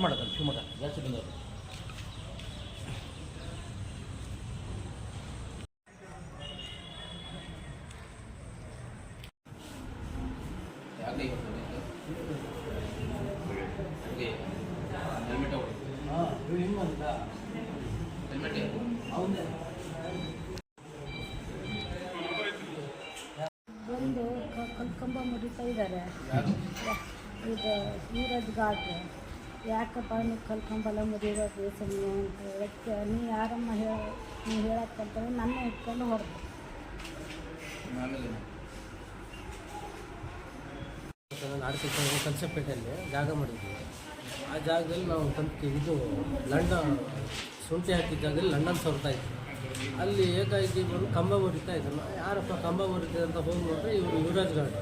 Start ಮಾಡೋದಲ್ಲ ಶಿವಮೊಗ್ಗ ಜಾಸ್ತಿ ಬಂದವರು ಬಂದು ಕಂಬ ಮುರಿತಾ ಇದ್ದಾರೆ. ಇದು ಸೂರಜ್ ಘಾಟ್. ಯಾಕಪ್ಪ ನೀವು ಕಲ್ಕಂಬಲ್ಲ ಮುರಿಯೋದು ಸುಮ್ಮನೆ ಅಂತ ಹೇಳಕ್ಕೆ ನೀ ಯಾರಮ್ಮ ಹೇಳ ನೀವು ಹೇಳಕ್ಕಂತಂದ್ರೆ ನನ್ನ ಇಟ್ಕೊಂಡು ನಾಡಕಲ್ ಕಲ್ಸಪೇಟೆಯಲ್ಲಿ ಜಾಗ ಮಾಡಿದ್ವಿ. ಆ ಜಾಗದಲ್ಲಿ ನಾವು ತಂತಿ ಇದು ಲಂಡನ್ ಶುಂಠಿ ಹಾಕಿದ ಜಾಗದಲ್ಲಿ ಲಂಡನ್ ಸೋರ್ತಾ ಇದ್ವಿ. ಅಲ್ಲಿ ಏಕಾಏಕಿ ಬಂದು ಕಂಬ ಮುರಿತಾ ಇದ್ರು. ಯಾರಪ್ಪ ಕಂಬ ಮುರಿತಾ ಅಂತ ಹೋಗಿ ನೋಡಿದ್ರೆ ಇವರು ಯುವರಾಜ್ ಗಾರ್ಡ್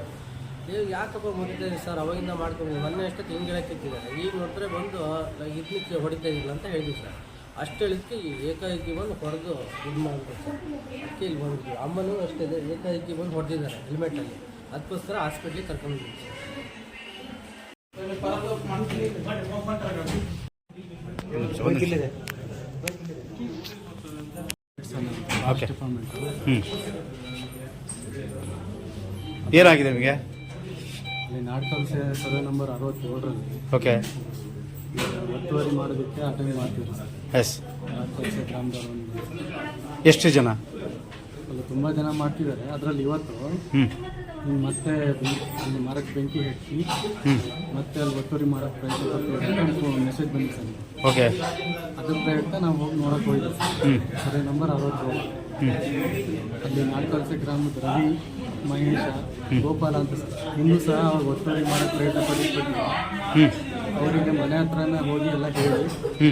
ಈಗ ಯಾಕಪ್ಪ ಮುರಿತಾ ಸರ್? ಅವಾಗಿಂದ ಮಾಡ್ಕೊಂಡು ಮೊನ್ನೆ ಅಷ್ಟೊತ್ತು ಹಿಂಗೆ ಹೇಳಕ್ಕಿದ್ದಾರೆ ಈಗ ನೋಡಿದ್ರೆ ಬಂದು ಇದಕ್ಕೆ ಹೊಡಿತಾ ಇದ್ದಿಲ್ಲ ಅಂತ ಹೇಳಿದ್ವಿ ಸರ್. ಅಷ್ಟು ಹೇಳಿದ್ಕೆ ಈ ಏಕಾಏಕಿ ಬಂದು ಹೊಡೆದು ಇದು ಮಾಡಿದ್ರು ಸರ್. ಇಲ್ಲಿ ಬಂದಿದ್ವಿ. ಅಮ್ಮನೂ ಅಷ್ಟೇ ಏಕಾಏಕಿ ಬಂದು ಹೊಡೆದಿದ್ದಾರೆ ಹೆಲ್ಮೆಟಲ್ಲಿ. ಅದಕ್ಕೋಸ್ಕರ ಹಾಸ್ಪಿಟ್ಲಿಗೆ ಕರ್ಕೊಂಡಿದ್ವಿ ಸರ್. ಏನಾಗಿದೆ ನಿಮಗೆ? ನಾಟಕ ಸರ್ವೆ ನಂಬರ್ ಅರವತ್ತೇಳರಲ್ಲಿ ಓಕೆ ಒತ್ತುವರಿ ಮಾಡೋದಕ್ಕೆ ಅಟೆಂಡ್ ಮಾಡ್ತೀವಿ. ಎಸ್ ಗ್ರಾಮದವರು ಒಂದು ಎಷ್ಟು ಜನ? ತುಂಬಾ ತುಂಬ ಜನ ಮಾಡ್ತಿದ್ದಾರೆ. ಅದರಲ್ಲಿ ಇವತ್ತು ಹ್ಞೂ ಮತ್ತೆ ಅಲ್ಲಿ ಮರಕ್ಕೆ ಬೆಂಕಿ ಹಚ್ಚಿ ಮತ್ತೆ ಅಲ್ಲಿ ಒತ್ತುವರಿ ಮಾಡೋಕ್ಕೆ ಪ್ರಯತ್ನ ಪಡ್ತೀವಿ ಮೆಸೇಜ್ ಬಂದಿದೆ ಸರ್. ಓಕೆ. ಅದ್ರ ಪ್ರಯತ್ನ ನಾವು ಹೋಗಿ ನೋಡಕ್ಕೆ ಹೋಗಿದ್ವಿ. ಸರ್ ಸರ್ವೆ ನಂಬರ್ ಅರವತ್ತು. ಅಲ್ಲಿ ನಾಲ್ಕಲ್ಸೆ ಗ್ರಾಮದ ರವಿ ಮಹೇಶ ಗೋಪಾಲ ಅಂತ ಸರ್. ಇನ್ನೂ ಸಹ ಅವ್ರು ಒತ್ತುವರಿ ಮಾಡೋಕ್ಕೆ ಪ್ರಯತ್ನ ಹ್ಞೂ ಅವರಿಗೆ ಮನೆ ಹತ್ರನೇ ಹೋಗಿ ಎಲ್ಲ ಹೇಳಿ. ಹ್ಞೂ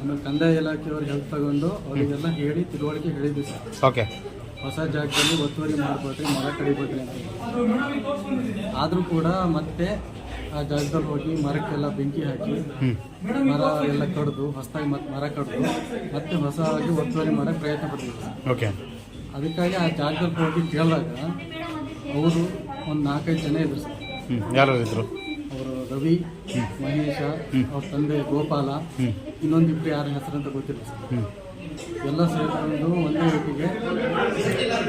ಆಮೇಲೆ ಕಂದಾಯ ಇಲಾಖೆಯವ್ರಿಗೆ ಹೆಲ್ಪ್ ತಗೊಂಡು ಅವರಿಗೆಲ್ಲ ಹೇಳಿ ತಿಳುವಳಿಕೆ ಹೇಳಿದ್ವಿ ಸರ್. ಓಕೆ. ಹೊಸ ಜಾಗದಲ್ಲಿ ಒತ್ತುವರಿ ಮಾಡ್ಕೊಳ್ರಿ ಮರ ಕಡಿಬೇಡ್ರಿ ಅಂತ ಆದರೂ ಕೂಡ ಮತ್ತೆ ಆ ಜಾಗದಲ್ಲಿ ಹೋಗಿ ಮರಕ್ಕೆಲ್ಲ ಬೆಂಕಿ ಹಾಕಿ ಮರ ಎಲ್ಲ ಕಡ್ದು ಹೊಸದಾಗಿ ಮತ್ತೆ ಮರ ಕಡ್ದು ಮತ್ತೆ ಹೊಸದಾಗಿ ಒತ್ತುವರಿ ಮಾಡೋಕೆ ಪ್ರಯತ್ನ ಪಡ್ತೀವಿ. Sir okay. ಅದಕ್ಕಾಗಿ ಆ ಜಾಗದಲ್ಲಿ ಹೋಗಿ ಕೇಳಿದಾಗ ಅವರು ಒಂದು ನಾಲ್ಕೈದು ಜನ ಇದ್ರು ಸರ್. ಯಾರು ಇದ್ರು? ಅವರು ರವಿ ಮಹೇಶ ಅವ್ರ ತಂದೆ ಗೋಪಾಲ ಇನ್ನೊಂದಿಬ್ಬರು ಇನ್ನೊಂದಿಬ್ರು ಯಾರ ಹೆಸರು ಅಂತ ಗೊತ್ತಿಲ್ಲ ಸರ್. ಎಲ್ಲ ಸೇರಿಕೊಂಡು ಒಂದೇ ಒಟ್ಟಿಗೆ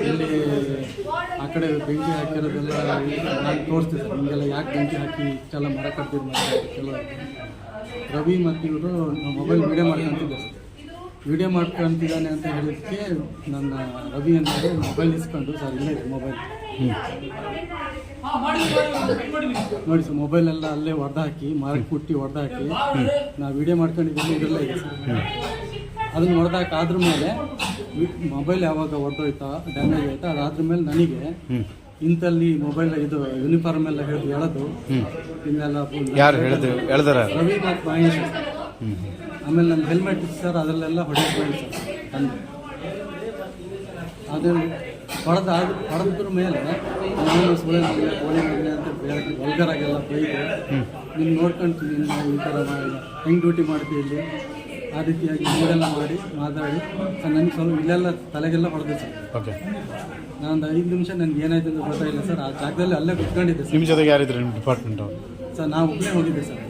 ಇಲ್ಲಿ ಆ ಕಡೆ ಬೆಂಕಿ ಹಾಕಿರೋದೆಲ್ಲ ನಾನು ತೋರಿಸ್ತೀನಿ ಸರ್. ನಿಮಗೆಲ್ಲ ಯಾಕೆ ಬೆಂಕಿ ಹಾಕಿ ಇಷ್ಟೆಲ್ಲ ಮರ ಕಟ್ಟಿದ್ರು ಮಾಡ್ತಾರೆ ಕೆಲವು ರವಿ ಮತ್ತು ಇವರು ಮೊಬೈಲ್ ವೀಡಿಯೋ ಮಾಡ್ಕೊಂತಿದ್ದೆ ಸರ್. ವಿಡಿಯೋ ಮಾಡ್ಕೊಂತಿದ್ದಾನೆ ಅಂತ ಹೇಳಿದ್ದಕ್ಕೆ ನನ್ನ ರವಿ ಅಂತ ಹೇಳಿ ಮೊಬೈಲ್ ಇಸ್ಕೊಂಡು ಸರ್ ಇಲ್ಲೇ ಇದೆ ಮೊಬೈಲ್ ನೋಡಿ ಸರ್ ಮೊಬೈಲ್ ಎಲ್ಲ ಅಲ್ಲೇ ಹೊಡೆದಾಕಿ ಮರಕ್ಕೆ ಕುಟ್ಟಿ ಹೊಡೆದಾಕಿ ನಾವು ವೀಡಿಯೋ ಮಾಡ್ಕೊಂಡಿದ್ದೀನಿ ಇದೆಲ್ಲ ಇದೆ ಸರ್. ಅದನ್ನು ಹೊಡೆದಾಕ ಆದ್ರ ಮೇಲೆ ಮೊಬೈಲ್ ಯಾವಾಗ ಹೊಡೆದೋಯ್ತಾ ಡ್ಯಾಮೇಜ್ ಆಯ್ತಾ ಅದಾದ್ರ ಮೇಲೆ ನನಗೆ ಇಂಥಲ್ಲಿ ಇಂತಲ್ಲಿ ಮೊಬೈಲ್ ಇದು ಯೂನಿಫಾರ್ಮ್ ಎಲ್ಲ ಹೇಳಿ ಎಳೆದು ಇನ್ನೆಲ್ಲ ಯಾರು ಹೇಳಿದ್ರು? ಹೇಳ್ದಾರ? ರವಿ ಮತ್ತು ಮಹೇಶ್. ಆಮೇಲೆ ನನ್ನ ಹೆಲ್ಮೆಟ್ ಸರ್ ಅದರಲ್ಲೆಲ್ಲ ಹೊಡೆಯೋದು ಸರ್ ತಂದೆ. ಅದು ಹೊಡೆದ ಹೊಡೆದ್ರ ಮೇಲೆ ನಾನು ಸುಳ್ಳೆ ಮಗನೆ ಕೋಳಿ ಮಗನೆ ಅಂತ ಬೇರೆ ವಲ್ಗರಾಗೆಲ್ಲ ಬೈದು. ನೀನು ನೋಡ್ಕೊಂತೀನಿ ಈ ಥರ ಹೆಂಗೆ ಡ್ಯೂಟಿ ಮಾಡ್ತೀವಿ ಇಲ್ಲಿ? ಆ ರೀತಿಯಾಗಿ ಇದೆಲ್ಲ ಮಾಡಿ ಮಾತಾಡಿ. ಸರ್ ನನಗೆ ಸ್ವಲ್ಪ ಇಲ್ಲೆಲ್ಲ ತಲೆಗೆಲ್ಲ ಹೊಡೆದು ಸರ್. ಓಕೆ. ನಾನೊಂದು ಐದು ನಿಮಿಷ ನನಗೆ ಏನಾಯ್ತು ಅಂತ ಗೊತ್ತಾಗಿಲ್ಲ ಸರ್. ಆ ಜಾಗದಲ್ಲಿ ಅಲ್ಲೇ ಕುತ್ಕೊಂಡಿದ್ದೆ ಸರ್. ನಿಮ್ಮ ಜೊತೆಗೆ ಯಾರಿದ್ರು ನಿಮ್ಮ ಡಿಪಾರ್ಟ್ಮೆಂಟು ಸರ್ ನಾವು ಒಬ್ಬನೇ ಹೋಗಿದ್ದೆ ಸರ್.